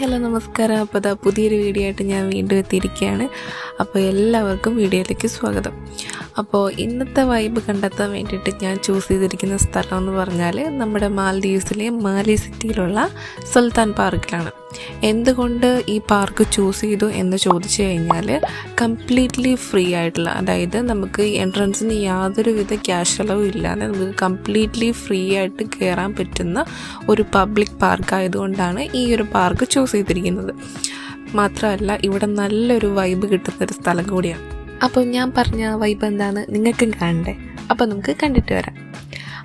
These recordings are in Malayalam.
ഹലോ നമസ്കാരം. അപ്പോൾ അതാ പുതിയൊരു വീഡിയോ ആയിട്ട് ഞാൻ വീണ്ടും എത്തിയിരിക്കുകയാണ്. അപ്പോൾ എല്ലാവർക്കും വീഡിയോയിലേക്ക് സ്വാഗതം. അപ്പോൾ ഇന്നത്തെ വൈബ് കണ്ടെത്താൻ വേണ്ടിയിട്ട് ഞാൻ ചൂസ് ചെയ്തിരിക്കുന്ന സ്ഥലം എന്ന് പറഞ്ഞാൽ നമ്മുടെ മാൽദീവ്സിലെ മാലി സിറ്റിയിലുള്ള സുൽത്താൻ പാർക്കിലാണ്. എന്തുകൊണ്ട് ഈ പാർക്ക് ചൂസ് ചെയ്തു എന്ന് ചോദിച്ചു കഴിഞ്ഞാൽ കംപ്ലീറ്റ്ലി ഫ്രീ ആയിട്ടുള്ള അതായത് നമുക്ക് എൻട്രൻസിന് യാതൊരുവിധ ക്യാഷ് അളവും ഇല്ലാതെ നമുക്ക് കംപ്ലീറ്റ്ലി ഫ്രീ ആയിട്ട് കയറാൻ പറ്റുന്ന ഒരു പബ്ലിക് പാർക്ക് ആയതുകൊണ്ടാണ് ഈ ഒരു പാർക്ക് ചൂസ് ചെയ്തിരിക്കുന്നത്. മാത്രമല്ല ഇവിടെ നല്ലൊരു വൈബ് കിട്ടുന്ന ഒരു സ്ഥലം കൂടിയാണ്. അപ്പോൾ ഞാൻ പറഞ്ഞ വൈബ് എന്താണ് നിങ്ങൾക്കും കാണണ്ടേ? അപ്പോൾ നമുക്ക് കണ്ടിട്ട് വരാം.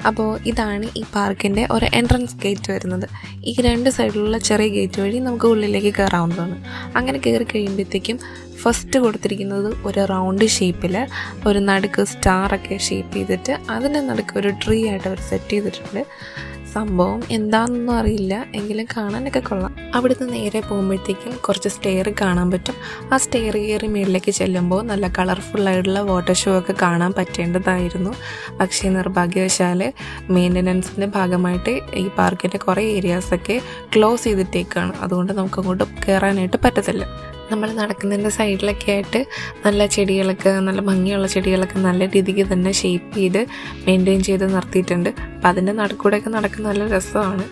അപ്പോൾ ഇതാണ് ഈ പാർക്കിന്റെ ഒരു എൻട്രൻസ് ഗേറ്റ് വരുന്നത്. ഈ രണ്ട് സൈഡിലുള്ള ചെറിയ ഗേറ്റ് വഴി നമുക്ക് ഉള്ളിലേക്ക് കയറാവുന്നതാണ്. അങ്ങനെ കയറി കഴിയുമ്പോഴത്തേക്കും ഫസ്റ്റ് കൊടുത്തിരിക്കുന്നത് ഒരു റൗണ്ട് ഷേപ്പിൽ ഒരു നടുക്ക് സ്റ്റാറൊക്കെ ഷേപ്പ് ചെയ്തിട്ട് അതിന്റെ നടുക്ക് ഒരു ട്രീ ആയിട്ട് അവർ സെറ്റ് ചെയ്തിട്ടുണ്ട്. സംഭവം എന്താണെന്നൊന്നും അറിയില്ല. എങ്കിലും കാണാനൊക്കെ കൊള്ളാം. അവിടുന്ന് നേരെ പോകുമ്പോഴത്തേക്കും കുറച്ച് സ്റ്റെയർ കാണാൻ പറ്റും. ആ സ്റ്റെയർ കയറി മേളിലേക്ക് ചെല്ലുമ്പോൾ നല്ല കളർഫുൾ ആയിട്ടുള്ള വാട്ടർ ഷോ ഒക്കെ കാണാൻ പറ്റേണ്ടതായിരുന്നു. പക്ഷേ നിർഭാഗ്യവശാൽ മെയിന്റനൻസിന്റെ ഭാഗമായിട്ട് ഈ പാർക്കിന്റെ കുറേ ഏരിയാസൊക്കെ ക്ലോസ് ചെയ്തിട്ടേക്കാണ്. അതുകൊണ്ട് നമുക്ക് അങ്ങോട്ട് കയറാനായിട്ട് പറ്റത്തില്ല. നമ്മൾ നടക്കുന്നതിന്റെ സൈഡിലൊക്കെ ആയിട്ട് നല്ല ചെടികളൊക്കെ നല്ല ഭംഗിയുള്ള ചെടികളൊക്കെ നല്ല രീതിക്ക് തന്നെ ഷേപ്പ് ചെയ്ത് മെയിന്റെയിൻ ചെയ്ത് നിർത്തിയിട്ടുണ്ട്. അപ്പം അതിന്റെ നടുക്കൂടെയൊക്കെ നടക്കുന്ന നല്ല രസമാണ്.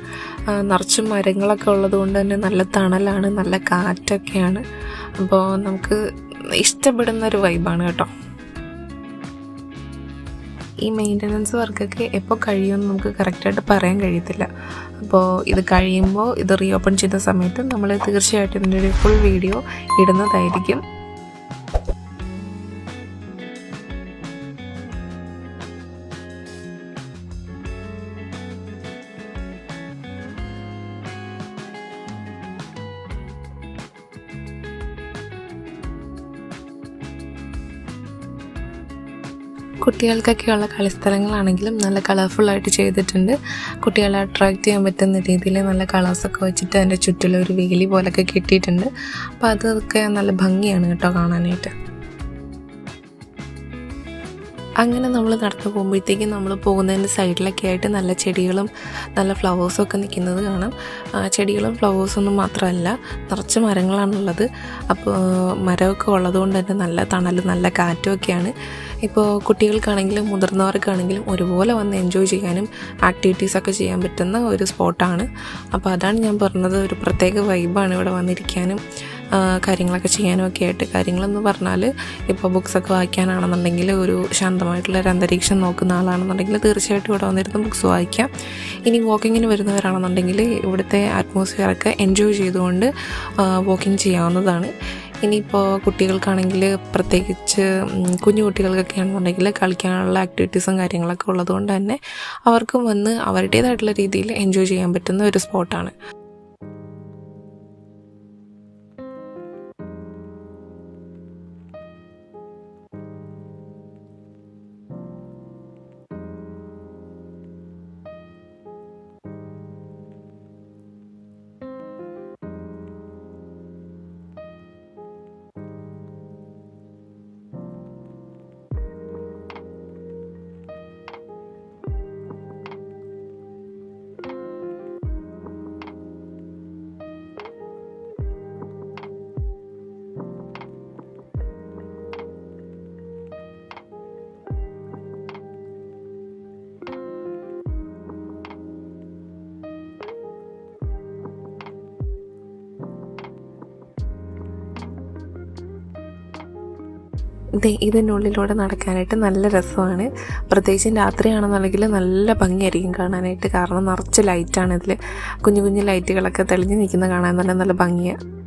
നിറച്ച് മരങ്ങളൊക്കെ ഉള്ളത് കൊണ്ട് തന്നെ നല്ല തണലാണ് നല്ല കാറ്റൊക്കെയാണ്. അപ്പോൾ നമുക്ക് ഇഷ്ടപ്പെടുന്ന ഒരു വൈബാണ് കേട്ടോ. ഈ മെയിന്റനൻസ് വർക്കൊക്കെ എപ്പോൾ കഴിയുമെന്ന് നമുക്ക് കറക്റ്റായിട്ട് പറയാൻ കഴിയത്തില്ല. അപ്പോൾ ഇത് കഴിയുമ്പോൾ ഇത് റീ ഓപ്പൺ ചെയ്ത സമയത്ത് നമ്മൾ തീർച്ചയായിട്ടും ഇതിന്റെ ഒരു ഫുൾ വീഡിയോ ഇടുന്നതായിരിക്കും. കുട്ടികൾക്കൊക്കെയുള്ള കളിസ്ഥലങ്ങളാണെങ്കിലും നല്ല കളർഫുള്ളായിട്ട് ചെയ്തിട്ടുണ്ട്. കുട്ടികളെ അട്രാക്റ്റ് ചെയ്യാൻ പറ്റുന്ന രീതിയിൽ നല്ല കളേഴ്സൊക്കെ വെച്ചിട്ട് അതിന്റെ ചുറ്റിലൊരു വേലി പോലൊക്കെ കെട്ടിയിട്ടുണ്ട്. അപ്പോൾ അതൊക്കെ നല്ല ഭംഗിയാണ് കേട്ടോ കാണാനായിട്ട്. അങ്ങനെ നമ്മൾ നടന്നു പോകുമ്പോഴത്തേക്കും നമ്മൾ പോകുന്നതിന്റെ സൈഡിലൊക്കെ ആയിട്ട് നല്ല ചെടികളും നല്ല ഫ്ലവേഴ്സും ഒക്കെ നിൽക്കുന്നത് കാണാം. ചെടികളും ഫ്ലവേഴ്സൊന്നും മാത്രമല്ല നിറച്ച് മരങ്ങളാണുള്ളത്. അപ്പോൾ മരമൊക്കെ ഉള്ളതുകൊണ്ട് തന്നെ നല്ല തണലും നല്ല കാറ്റും ഒക്കെയാണ്. ഇപ്പോൾ കുട്ടികൾക്കാണെങ്കിലും മുതിർന്നവർക്കാണെങ്കിലും ഒരുപോലെ വന്ന് എൻജോയ് ചെയ്യാനും ആക്ടിവിറ്റീസൊക്കെ ചെയ്യാൻ പറ്റുന്ന ഒരു സ്പോട്ടാണ് അപ്പോൾ അതാണ് ഞാൻ പറഞ്ഞത് ഒരു പ്രത്യേക വൈബാണ് ഇവിടെ വന്നിരിക്കാനും. കാര്യങ്ങളൊക്കെ ചെയ്യാനും ഒക്കെ ആയിട്ട് കാര്യങ്ങളെന്ന് പറഞ്ഞാൽ ഇപ്പോൾ ബുക്സൊക്കെ വായിക്കാനാണെന്നുണ്ടെങ്കിൽ ഒരു ശാന്തമായിട്ടുള്ള ഒരു അന്തരീക്ഷം നോക്കുന്ന ആളാണെന്നുണ്ടെങ്കിൽ തീർച്ചയായിട്ടും ഇവിടെ വന്നിരുന്ന് ബുക്സ് വായിക്കാം. ഇനി വാക്കിങ്ങിന് വരുന്നവരാണെന്നുണ്ടെങ്കിൽ ഇവിടുത്തെ അറ്റ്മോസ്ഫിയറൊക്കെ എൻജോയ് ചെയ്തുകൊണ്ട് വാക്കിംഗ് ചെയ്യാവുന്നതാണ്. ഇനിയിപ്പോൾ കുട്ടികൾക്കാണെങ്കിൽ പ്രത്യേകിച്ച് കുഞ്ഞു കുട്ടികൾക്കൊക്കെ ആണെന്നുണ്ടെങ്കിൽ കളിക്കാനുള്ള ആക്ടിവിറ്റീസും കാര്യങ്ങളൊക്കെ ഉള്ളതുകൊണ്ട് തന്നെ അവർക്കും വന്ന് അവരുടേതായിട്ടുള്ള രീതിയിൽ എൻജോയ് ചെയ്യാൻ പറ്റുന്ന ഒരു സ്പോട്ടാണ് ഇതിനുള്ളിലൂടെ നടക്കാനായിട്ട് നല്ല രസമാണ്. പ്രത്യേകിച്ചും രാത്രിയാണെന്നുണ്ടെങ്കിൽ നല്ല ഭംഗിയായിരിക്കും കാണാനായിട്ട്. കാരണം നിറച്ച് ലൈറ്റാണ് ഇതിൽ കുഞ്ഞു കുഞ്ഞു ലൈറ്റുകളൊക്കെ തെളിഞ്ഞ് നിൽക്കുന്ന കാണാൻ തന്നെ നല്ല ഭംഗിയാണ്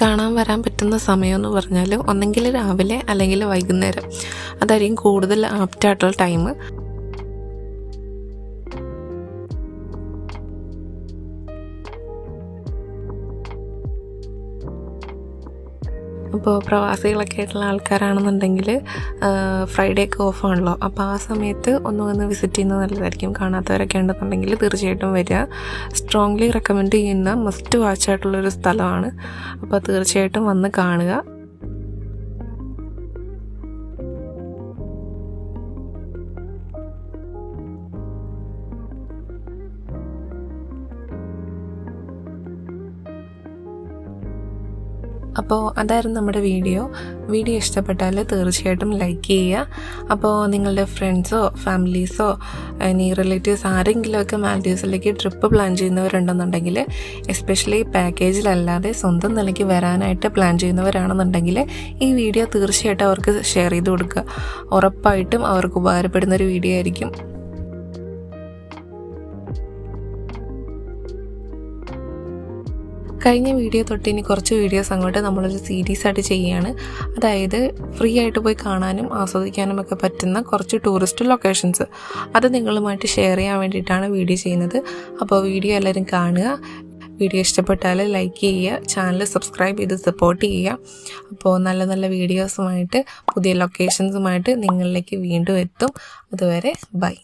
കാണാൻ വരാൻ പറ്റുന്ന സമയമെന്ന് പറഞ്ഞാൽ ഒന്നെങ്കിൽ രാവിലെ അല്ലെങ്കിൽ വൈകുന്നേരം. അതായിരിക്കും കൂടുതൽ ആപ്റ്റായിട്ടുള്ള ടൈം ഇപ്പോൾ പ്രവാസികളൊക്കെ ആയിട്ടുള്ള ആൾക്കാരാണെന്നുണ്ടെങ്കിൽ ഫ്രൈഡേ ഒക്കെ ഓഫാണല്ലോ അപ്പോൾ ആ സമയത്ത് ഒന്ന് വന്ന് വിസിറ്റ് ചെയ്യുന്നത് നല്ലതായിരിക്കും. കാണാത്തവരൊക്കെ ഉണ്ടെന്നുണ്ടെങ്കിൽ തീർച്ചയായിട്ടും വരിക. സ്ട്രോങ്ലി റെക്കമെൻഡ് ചെയ്യുന്ന മസ്റ്റ് വാച്ച് ആയിട്ടുള്ളൊരു സ്ഥലമാണ്. അപ്പോൾ തീർച്ചയായിട്ടും വന്ന് കാണുക. അപ്പോൾ അതായിരുന്നു നമ്മുടെ വീഡിയോ. വീഡിയോ ഇഷ്ടപ്പെട്ടാൽ തീർച്ചയായിട്ടും ലൈക്ക് ചെയ്യുക. അപ്പോൾ നിങ്ങളുടെ ഫ്രണ്ട്സോ ഫാമിലീസോ ഇനി റിലേറ്റീവ്സ് ആരെങ്കിലുമൊക്കെ മാൽഡീവ്സിലേക്ക് ട്രിപ്പ് പ്ലാൻ ചെയ്യുന്നവരുണ്ടെന്നുണ്ടെങ്കിൽ എസ്പെഷ്യലി പാക്കേജിലല്ലാതെ സ്വന്തം നിലയ്ക്ക് വരാനായിട്ട് പ്ലാൻ ചെയ്യുന്നവരാണെന്നുണ്ടെങ്കിൽ ഈ വീഡിയോ തീർച്ചയായിട്ടും അവർക്ക് ഷെയർ ചെയ്ത് കൊടുക്കുക. ഉറപ്പായിട്ടും അവർക്ക് ഉപകാരപ്പെടുന്ന ഒരു വീഡിയോ ആയിരിക്കും. കഴിഞ്ഞ വീഡിയോ തൊട്ട് ഇനി കുറച്ച് വീഡിയോസ് അങ്ങോട്ട് നമ്മളൊരു സീരീസ് ആയിട്ട് ചെയ്യുകയാണ് അതായത് ഫ്രീ ആയിട്ട് പോയി കാണാനും ആസ്വദിക്കാനും ഒക്കെ പറ്റുന്ന കുറച്ച് ടൂറിസ്റ്റ് ലൊക്കേഷൻസ് അത് നിങ്ങളുമായിട്ട് ഷെയർ ചെയ്യാൻ വേണ്ടിയിട്ടാണ് വീഡിയോ ചെയ്യുന്നത്. അപ്പോൾ വീഡിയോ എല്ലാവരും കാണുക. വീഡിയോ ഇഷ്ടപ്പെട്ടാൽ ലൈക്ക് ചെയ്യുക. ചാനൽ സബ്സ്ക്രൈബ് ചെയ്ത് സപ്പോർട്ട് ചെയ്യുക. അപ്പോൾ നല്ല നല്ല വീഡിയോസുമായിട്ട് പുതിയ ലൊക്കേഷൻസുമായിട്ട് നിങ്ങളിലേക്ക് വീണ്ടും എത്തും. അതുവരെ ബൈ